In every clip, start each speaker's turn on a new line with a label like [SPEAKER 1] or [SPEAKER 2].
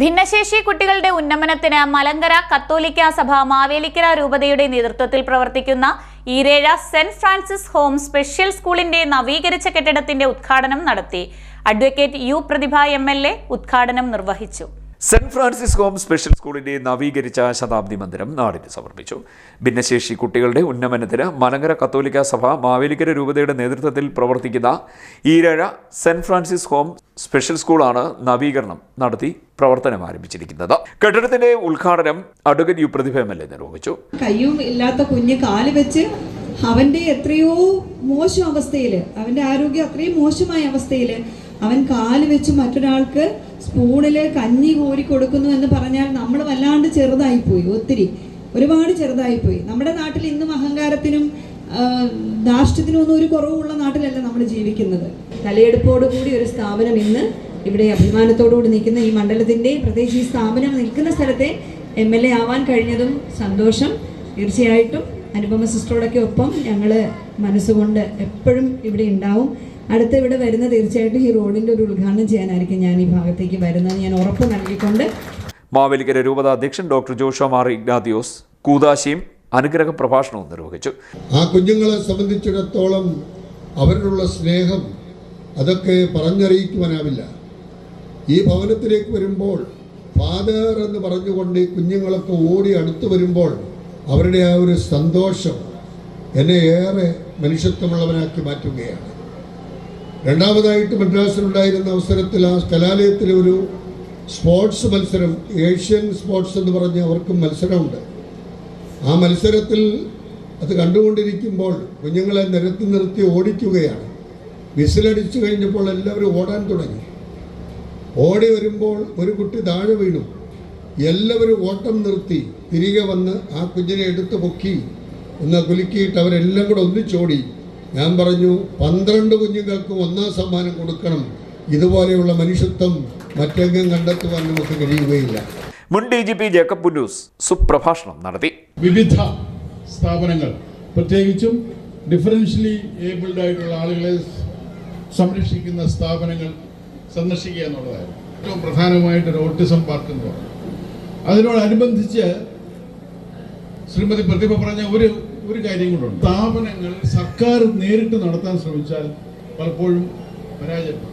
[SPEAKER 1] ഭിന്നശേഷി കുട്ടികളുടെ ഉന്നമനത്തിന് മലങ്കര കത്തോലിക്ക സഭ മാവേലിക്കര രൂപതയുടെ നേതൃത്വത്തിൽ പ്രവർത്തിക്കുന്ന Eerezha Saint Francis home special സ്കൂളിന്റെ നവീകരിച്ച കെട്ടിടത്തിന്റെ ഉദ്ഘാടനം നടത്തി. അഡ്വക്കേറ്റ് യു പ്രതിഭ എം ഉദ്ഘാടനം നിർവഹിച്ചു.
[SPEAKER 2] സെന്റ് ഫ്രാൻസിസ് ഹോം സ്പെഷ്യൽ സ്കൂളിന്റെ നവീകരിച്ച ശതാബ്ദി മന്ദിരം നാടിന് സമർപ്പിച്ചു. ഭിന്നശേഷി കുട്ടികളുടെ ഉന്നമനത്തിന് മലങ്കര കത്തോലിക്ക സഭ മാവേലിക്കര രൂപതയുടെ നേതൃത്വത്തിൽ പ്രവർത്തിക്കുന്ന Eerezha Saint Francis home special സ്കൂളാണ് നവീകരണം നടത്തി പ്രവർത്തനം ആരംഭിച്ചിരിക്കുന്നത്. കെട്ടിടത്തിന്റെ ഉദ്ഘാടനം advocate U Prathibha M L A നിർവഹിച്ചു.
[SPEAKER 3] കയ്യും ഇല്ലാത്ത കുഞ്ഞ് കാൽ വെച്ച് അവന്റെ എത്രയോ മോശം അവസ്ഥയിൽ അവന്റെ ആരോഗ്യം അത്രയും മോശമായ അവസ്ഥയിൽ അവൻ കാൽ വെച്ച് മറ്റൊരാൾക്ക് സ്പൂണിൽ കഞ്ഞി കോരി കൊടുക്കുന്നു എന്ന് പറഞ്ഞാൽ നമ്മൾ വല്ലാണ്ട് ചെറുതായിപ്പോയി ഒത്തിരി. ഒരുപാട് ചെറുതായിപ്പോയി. നമ്മുടെ നാട്ടിൽ ഇന്നും അഹങ്കാരത്തിനും ദാഷ്ട്യത്തിനും ഒന്നും ഒരു കുറവുള്ള നാട്ടിലല്ല നമ്മൾ ജീവിക്കുന്നത്. തലയെടുപ്പോടു കൂടി ഒരു സ്ഥാപനം ഇന്ന് ഇവിടെ അഭിമാനത്തോടുകൂടി നിൽക്കുന്ന ഈ മണ്ഡലത്തിന്റെ പ്രത്യേകിച്ച് ഈ സ്ഥാപനം നിൽക്കുന്ന സ്ഥലത്തെ എം എൽ എ ആവാൻ കഴിഞ്ഞതും സന്തോഷം. തീർച്ചയായിട്ടും അനുപമ സിസ്റ്ററോടൊക്കെ ഒപ്പം ഞങ്ങൾ മനസ്സുകൊണ്ട് എപ്പോഴും ഇവിടെ ഉണ്ടാവും. അടുത്ത ഇവിടെ വരുന്ന തീർച്ചയായിട്ടും ഈ റോഡിന്റെ ഒരു ഉദ്ഘാടനം ചെയ്യാനായിരിക്കും ഞാൻ ഈ ഭാഗത്തേക്ക് വരുന്നത് ഞാൻ ഉറപ്പ് നൽകിക്കൊണ്ട്
[SPEAKER 2] മാവേലിക്കര രൂപത അധ്യക്ഷൻ ഡോക്ടർ ജോഷോ മാർ ഇഗ്നാദിയോസ് കൂതാശിയും അനുഗ്രഹ പ്രഭാഷണവും നിർവഹിച്ചു.
[SPEAKER 4] ആ കുഞ്ഞുങ്ങളെ സംബന്ധിച്ചിടത്തോളം അവരിലുള്ള സ്നേഹം അതൊക്കെ പറഞ്ഞറിയിക്കുവാനാവില്ല. ഈ ഭവനത്തിലേക്ക് വരുമ്പോൾ ഫാദർ എന്ന് പറഞ്ഞുകൊണ്ട് ഈ കുഞ്ഞുങ്ങളൊക്കെ ഓടി അടുത്ത് വരുമ്പോൾ അവരുടെ ആ ഒരു സന്തോഷം എന്നെ ഏറെ മനുഷ്യത്വമുള്ളവനാക്കി മാറ്റുകയാണ്. രണ്ടാമതായിട്ട് മദ്രാസിലുണ്ടായിരുന്ന അവസരത്തിൽ ആ കലാലയത്തിലെ ഒരു സ്പോർട്സ് മത്സരം ഏഷ്യൻ സ്പോർട്സ് എന്ന് പറഞ്ഞ് അവർക്കും മത്സരമുണ്ട്. ആ മത്സരത്തിൽ അത് കണ്ടുകൊണ്ടിരിക്കുമ്പോൾ കുഞ്ഞുങ്ങളെ നിരത്തി നിർത്തി ഓടിക്കുകയാണ്. വിസിലടിച്ചു കഴിഞ്ഞപ്പോൾ എല്ലാവരും ഓടാൻ തുടങ്ങി. ഓടി വരുമ്പോൾ ഒരു കുട്ടി താഴെ വീണു. എല്ലാവരും ഓട്ടം നിർത്തി തിരികെ വന്ന് ആ കുഞ്ഞിനെ എടുത്ത് പൊക്കി. ഒന്ന് കുലുക്കിയിട്ട് അവരെല്ലാം കൂടെ ഒന്നിച്ചോടി. ഞാൻ പറഞ്ഞു പന്ത്രണ്ട് കുഞ്ഞുങ്ങൾക്കും ഒന്നാം സമ്മാനം കൊടുക്കണം. ഇതുപോലെയുള്ള മനുഷ്യത്വം മറ്റെങ്ങും കണ്ടെത്തുവാൻ നമുക്ക് കഴിയുകയില്ല.
[SPEAKER 2] മുൻ D G P Jacob Punnoose സുപ്രഭാഷണം നടത്തി.
[SPEAKER 5] വിവിധ സ്ഥാപനങ്ങൾ പ്രത്യേകിച്ചും ഡിഫറൻഷ്യലി ഏബിൾഡ് ആയിട്ടുള്ള ആളുകളെ സംരക്ഷിക്കുന്ന സ്ഥാപനങ്ങൾ സന്ദർശിക്കുക എന്നുള്ളതായിരുന്നു. ഏറ്റവും പ്രധാനമായിട്ട് ഒരു ഓട്ടിസം പാർക്ക് എന്ന് പറഞ്ഞു അതിനോടനുബന്ധിച്ച് ശ്രീമതി പ്രതിഭ പറഞ്ഞ ഒരു ഒരു കാര്യം കൂടെ സ്ഥാപനങ്ങൾ സർക്കാർ നേരിട്ട് നടത്താൻ ശ്രമിച്ചാൽ പലപ്പോഴും പരാജയപ്പെടും.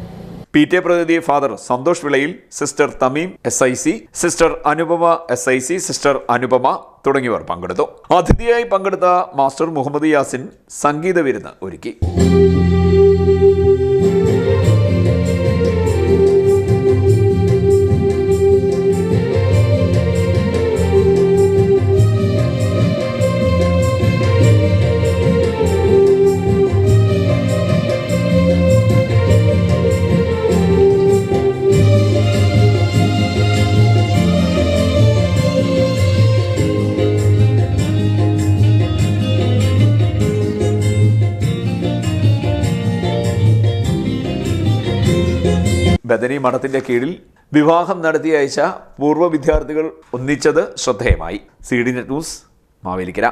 [SPEAKER 2] പി ടി എ പ്രതിനിധി father Santhosh Vilayil sister Thameem S I C sister Anupama S I C sister Anupama തുടങ്ങിയവർ പങ്കെടുത്തു. അതിഥിയായി പങ്കെടുത്ത മാസ്റ്റർ മുഹമ്മദ് യാസിൻ സംഗീത വിരുന്ന് ഒരുക്കി. ബദനി മഠത്തിന്റെ കീഴിൽ വിവാഹം നടത്തി അയച്ച പൂർവ വിദ്യാർത്ഥികൾ ഒന്നിച്ചത് ശ്രദ്ധേയമായി. C D net news Mavelikkara.